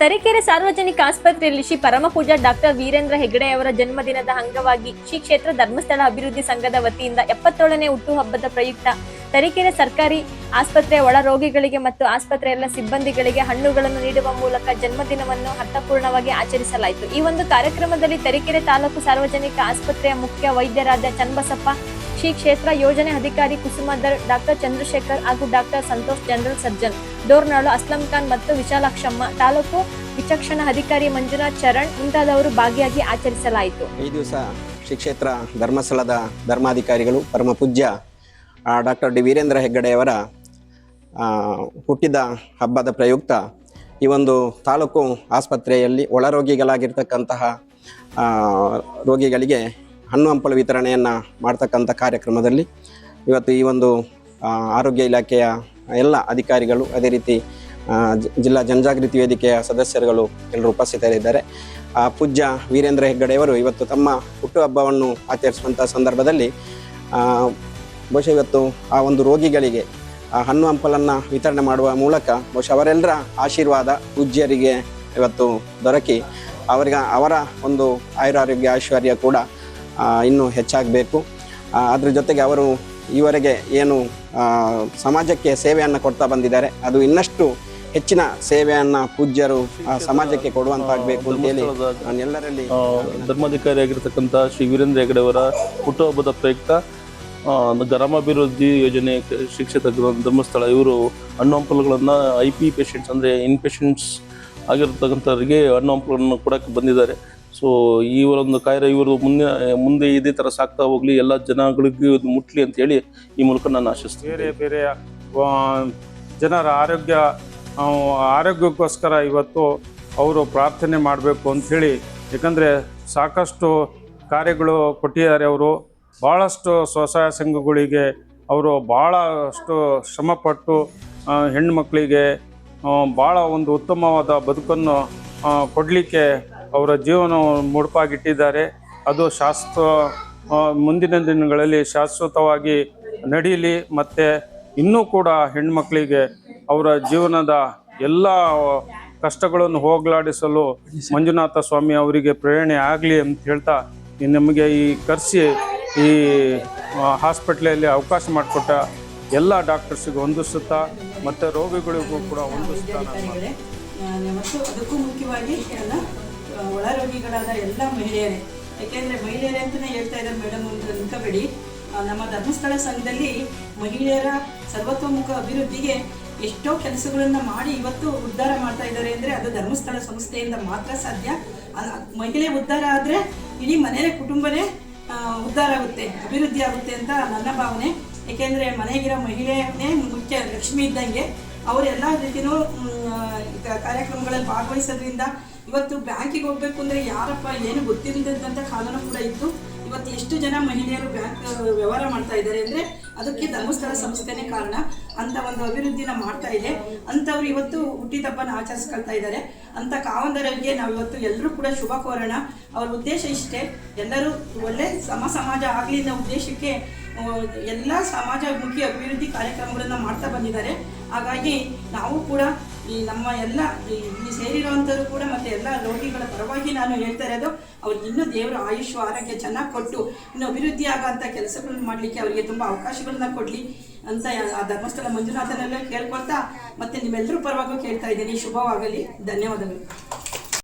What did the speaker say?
ತರೀಕೆರೆ ಸಾರ್ವಜನಿಕ ಆಸ್ಪತ್ರೆಯಲ್ಲಿ ಶ್ರೀ ಪರಮಪೂಜಾ ಡಾಕ್ಟರ್ ವೀರೇಂದ್ರ ಹೆಗಡೆ ಅವರ ಜನ್ಮದಿನದ ಅಂಗವಾಗಿ ಶ್ರೀ ಕ್ಷೇತ್ರ ಧರ್ಮಸ್ಥಳ ಅಭಿವೃದ್ಧಿ ಸಂಘದ ವತಿಯಿಂದ ಎಪ್ಪತ್ತೇಳನೇ ಹುಟ್ಟುಹಬ್ಬದ ಪ್ರಯುಕ್ತ ತರೀಕೆರೆ ಸರ್ಕಾರಿ ಆಸ್ಪತ್ರೆಯ ಒಳ ರೋಗಿಗಳಿಗೆ ಮತ್ತು ಆಸ್ಪತ್ರೆಯ ಎಲ್ಲ ಸಿಬ್ಬಂದಿಗಳಿಗೆ ಹಣ್ಣುಗಳನ್ನು ನೀಡುವ ಮೂಲಕ ಜನ್ಮದಿನವನ್ನು ಅರ್ಥಪೂರ್ಣವಾಗಿ ಆಚರಿಸಲಾಯಿತು. ಈ ಒಂದು ಕಾರ್ಯಕ್ರಮದಲ್ಲಿ ತರೀಕೆರೆ ತಾಲೂಕು ಸಾರ್ವಜನಿಕ ಆಸ್ಪತ್ರೆಯ ಮುಖ್ಯ ವೈದ್ಯರಾದ ಚನ್ನಬಸಪ್ಪ ಶ್ರೀ ಕ್ಷೇತ್ರ ಯೋಜನೆ ಅಧಿಕಾರಿ ಕುಸುಮಧರ್, ಡಾಕ್ಟರ್ ಚಂದ್ರಶೇಖರ್ ಹಾಗೂ doctor Santosh, general surgeon. Dornalu Aslam Khan ಮತ್ತು ವಿಶಾಲಾಕ್ಷಮ್ಮ. ತಾಲೂಕು ವಿಚಕ್ಷಣ ಅಧಿಕಾರಿ ಮಂಜುನಾಥ್ ಚರಣ್ ಮುಂತಾದವರು ಭಾಗಿಯಾಗಿ ಆಚರಿಸಲಾಯಿತು. ಈ ದಿವಸ ಶ್ರೀ ಕ್ಷೇತ್ರ ಧರ್ಮಸ್ಥಳದ ಧರ್ಮಾಧಿಕಾರಿಗಳು ಪರಮ ಪೂಜ್ಯ ಡಾಕ್ಟರ್ ಡಿ ವೀರೇಂದ್ರ ಹೆಗ್ಗಡೆಯವರ ಹುಟ್ಟಿದ ಹಬ್ಬದ ಪ್ರಯುಕ್ತ ಈ ಒಂದು ತಾಲೂಕು ಆಸ್ಪತ್ರೆಯಲ್ಲಿ ಒಳರೋಗಿಗಳಾಗಿರ್ತಕ್ಕಂತಹ ರೋಗಿಗಳಿಗೆ ಹಣ್ಣು ಹಂಪಲು ವಿತರಣೆಯನ್ನು ಮಾಡ್ತಕ್ಕಂಥ ಕಾರ್ಯಕ್ರಮದಲ್ಲಿ ಇವತ್ತು ಈ ಒಂದು ಆರೋಗ್ಯ ಇಲಾಖೆಯ ಎಲ್ಲ ಅಧಿಕಾರಿಗಳು, ಅದೇ ರೀತಿ ಜಿಲ್ಲಾ ಜನಜಾಗೃತಿ ವೇದಿಕೆಯ ಸದಸ್ಯರುಗಳು ಎಲ್ಲರೂ ಉಪಸ್ಥಿತರಿದ್ದಾರೆ. ಪೂಜ್ಯ ವೀರೇಂದ್ರ ಹೆಗ್ಗಡೆಯವರು ಇವತ್ತು ತಮ್ಮ ಹುಟ್ಟುಹಬ್ಬವನ್ನು ಆಚರಿಸುವಂಥ ಸಂದರ್ಭದಲ್ಲಿ ಬಹುಶಃ ಇವತ್ತು ಆ ಒಂದು ರೋಗಿಗಳಿಗೆ, ಆ, ಹಣ್ಣು ಹಂಪಲನ್ನು ವಿತರಣೆ ಮಾಡುವ ಮೂಲಕ ಬಹುಶಃ ಅವರೆಲ್ಲರ ಆಶೀರ್ವಾದ ಪೂಜ್ಯರಿಗೆ ಇವತ್ತು ದೊರಕಿ, ಅವರಿಗೆ, ಅವರ ಒಂದು ಆಯುರಾರೋಗ್ಯ ಐಶ್ವರ್ಯ ಕೂಡ ಇನ್ನೂ ಹೆಚ್ಚಾಗಬೇಕು. ಅದ್ರ ಜೊತೆಗೆ ಅವರು ಈವರೆಗೆ ಏನು ಸಮಾಜಕ್ಕೆ ಸೇವೆಯನ್ನು ಕೊಡ್ತಾ ಬಂದಿದ್ದಾರೆ. ಅದು ಇನ್ನಷ್ಟು ಹೆಚ್ಚಿನ ಸೇವೆಯನ್ನು ಪೂಜ್ಯರು ಸಮಾಜಕ್ಕೆ ಕೊಡುವಂತಾಗಬೇಕು ಅಂತ ಹೇಳಿ ಎಲ್ಲರಲ್ಲಿ ಧರ್ಮಾಧಿಕಾರಿಯಾಗಿರ್ತಕ್ಕಂಥ ಶ್ರೀ ವೀರೇಂದ್ರ ಹೆಗಡೆ ಅವರ ಹುಟ್ಟುಹಬ್ಬದ ಪ್ರಯುಕ್ತ ಗ್ರಾಮಾಭಿವೃದ್ಧಿ ಯೋಜನೆ ಗ್ರ- ಧರ್ಮಸ್ಥಳ, ಇವರು ಹಣ್ಣು ಹಂಪಲುಗಳನ್ನು ಐ ಪಿ ಪೇಷಂಟ್ಸ್ ಅಂದರೆ ಇನ್ ಪೇಷಂಟ್ಸ್ ಆಗಿರ್ತಕ್ಕಂಥವ್ರಿಗೆ ಹಣ್ಣು ಹಂಪಲನ್ನು ಕೊಡಕ್ಕೆ ಬಂದಿದ್ದಾರೆ. ಸೊ ಇವರೊಂದು ಕಾರ್ಯ ಇವರು ಮುಂದೆ ಮುಂದೆ ಇದೇ ಥರ ಸಾಕ್ತಾ ಹೋಗಲಿ, ಎಲ್ಲ ಜನಗಳಿಗೂ ಇದು ಮುಟ್ಲಿ ಅಂತ ಹೇಳಿ ಈ ಮೂಲಕ ನಾನು ಆಶಿಸ್ತೀನಿ. ಬೇರೆ ಬೇರೆ ಜನರ ಆರೋಗ್ಯ ಆರೋಗ್ಯಕ್ಕೋಸ್ಕರ ಇವತ್ತು ಅವರು ಪ್ರಾರ್ಥನೆ ಮಾಡಬೇಕು ಅಂಥೇಳಿ ಯಾಕಂದರೆ ಸಾಕಷ್ಟು ಕಾರ್ಯಗಳು ಕೊಟ್ಟಿದ್ದಾರೆ ಅವರು. ಭಾಳಷ್ಟು ಸ್ವಸಹಾಯ ಸಂಘಗಳಿಗೆ ಅವರು ಭಾಳಷ್ಟು ಶ್ರಮಪಟ್ಟು ಹೆಣ್ಣು ಮಕ್ಕಳಿಗೆ ಭಾಳ ಒಂದು ಉತ್ತಮವಾದ ಬದುಕನ್ನು ಕೊಡಲಿಕ್ಕೆ ಅವರ ಜೀವನ ಮುಡುಪಾಗಿಟ್ಟಿದ್ದಾರೆ. ಅದು ಶಾಶ್ವತ ಮುಂದಿನ ದಿನಗಳಲ್ಲಿ ಶಾಶ್ವತವಾಗಿ ನಡೀಲಿ ಮತ್ತು ಇನ್ನೂ ಕೂಡ ಹೆಣ್ಮಕ್ಳಿಗೆ ಅವರ ಜೀವನದ ಎಲ್ಲ ಕಷ್ಟಗಳನ್ನು ಹೋಗಲಾಡಿಸಲು ಮಂಜುನಾಥ ಸ್ವಾಮಿ ಅವರಿಗೆ ಪ್ರೇರಣೆ ಆಗಲಿ ಅಂತ ಹೇಳ್ತಾ ನಿಮಗೆ ಈ ಕರೆಸಿ ಈ ಹಾಸ್ಪಿಟ್ಲಲ್ಲಿ ಅವಕಾಶ ಮಾಡಿಕೊಟ್ಟ ಎಲ್ಲ ಡಾಕ್ಟರ್ಸಿಗೂ ಹೊಂದಿಸುತ್ತಾ ಮತ್ತು ರೋಗಿಗಳಿಗೂ ಕೂಡ ಅಧಿಕಾರಿಗಳೇ ಮತ್ತು ಅದಕ್ಕೂ ಮುಖ್ಯವಾಗಿ ಎಲ್ಲ ಆ, ಒಳ ರೋಗಿಗಳಾದ ಎಲ್ಲ ಮಹಿಳೆಯರೇ. ಯಾಕೆಂದರೆ ಮಹಿಳೆಯರೇ ಅಂತಲೇ ಹೇಳ್ತಾ ಇದ್ದಾರೆ ಮೇಡಮ್ ಒಂದು ನಿಂತಬೇಡಿ ನಮ್ಮ ಧರ್ಮಸ್ಥಳ ಸಂಘದಲ್ಲಿ ಮಹಿಳೆಯರ ಸರ್ವತೋಮುಖ ಅಭಿವೃದ್ಧಿಗೆ ಎಷ್ಟೋ ಕೆಲಸಗಳನ್ನು ಮಾಡಿ ಇವತ್ತು ಉದ್ಧಾರ ಮಾಡ್ತಾ ಇದ್ದಾರೆ ಅಂದರೆ ಅದು ಧರ್ಮಸ್ಥಳ ಸಂಸ್ಥೆಯಿಂದ ಮಾತ್ರ ಸಾಧ್ಯ. ಮಹಿಳೆ ಉದ್ಧಾರ ಆದರೆ ಇಡೀ ಮನೆಯ ಕುಟುಂಬನೇ ಉದ್ಧಾರ ಆಗುತ್ತೆ ಅಭಿವೃದ್ಧಿ ಆಗುತ್ತೆ ಅಂತ ನನ್ನ ಭಾವನೆ. ಏಕೆಂದರೆ ಮನೆಗಿರೋ ಮಹಿಳೆಯೇ ಮುಖ್ಯ ಲಕ್ಷ್ಮಿ ಇದ್ದಂಗೆ. ಅವರೆಲ್ಲ ರೀತಿಯೂ ಕಾರ್ಯಕ್ರಮಗಳಲ್ಲಿ ಭಾಗವಹಿಸೋದ್ರಿಂದ ಇವತ್ತು ಬ್ಯಾಂಕಿಗೆ ಹೋಗ್ಬೇಕು ಅಂದರೆ ಯಾರಪ್ಪ, ಏನು ಗೊತ್ತಿಲ್ಲದಂತ ಕಾನೂನು ಕೂಡ ಇತ್ತು. ಇವತ್ತು ಎಷ್ಟು ಜನ ಮಹಿಳೆಯರು ಬ್ಯಾಂಕ್ ವ್ಯವಹಾರ ಮಾಡ್ತಾ ಇದ್ದಾರೆ ಅಂದರೆ ಅದಕ್ಕೆ ಧರ್ಮಸ್ಥಳ ಸಂಸ್ಥೆನೇ ಕಾರಣ. ಅಂತ ಒಂದು ಅಭಿವೃದ್ಧಿನ ಮಾಡ್ತಾ ಇದೆ. ಅಂಥವ್ರು ಇವತ್ತು ಹುಟ್ಟಿದಬ್ಬನ ಆಚರಿಸ್ಕೊಳ್ತಾ ಇದ್ದಾರೆ. ಅಂತ ಕಾವಂದರಿಗೆ ನಾವು ಇವತ್ತು ಎಲ್ಲರೂ ಕೂಡ ಶುಭ ಕೋರೋಣ. ಅವ್ರ ಉದ್ದೇಶ ಇಷ್ಟೇ. ಎಲ್ಲರೂ ಒಳ್ಳೆ ಸಮ ಸಮಾಜ ಆಗಲಿ ಅನ್ನೋ ಉದ್ದೇಶಕ್ಕೆ ಎಲ್ಲ ಸಮಾಜಮುಖಿ ಅಭಿವೃದ್ಧಿ ಕಾರ್ಯಕ್ರಮಗಳನ್ನು ಮಾಡ್ತಾ ಬಂದಿದ್ದಾರೆ. ಹಾಗಾಗಿ ನಾವು ಕೂಡ ಈ ನಮ್ಮ ಎಲ್ಲ ಇಲ್ಲಿ ಸೇರಿರುವಂಥವ್ರು ಕೂಡ ಮತ್ತು ಎಲ್ಲ ರೋಗಿಗಳ ಪರವಾಗಿ ನಾನು ಹೇಳ್ತಾ ಇರೋದು ಅವ್ರಿಗೆ ಇನ್ನೂ ದೇವರ ಆಯುಷ್ ಆರೋಗ್ಯ ಚೆನ್ನಾಗಿ ಕೊಟ್ಟು, ಇನ್ನು ಅಭಿವೃದ್ಧಿ ಆಗೋಂಥ ಕೆಲಸಗಳನ್ನು ಮಾಡಲಿಕ್ಕೆ ಅವರಿಗೆ ತುಂಬ ಅವಕಾಶಗಳನ್ನ ಕೊಡಲಿ ಅಂತ ಆ ಧರ್ಮಸ್ಥಳ ಮಂಜುನಾಥನಲ್ಲೇ ಕೇಳ್ಕೊಳ್ತಾ ಮತ್ತೆ ನಿಮ್ಮೆಲ್ಲರೂ ಪರವಾಗೂ ಕೇಳ್ತಾ ಇದ್ದೀನಿ. ಶುಭವಾಗಲಿ. ಧನ್ಯವಾದಗಳು.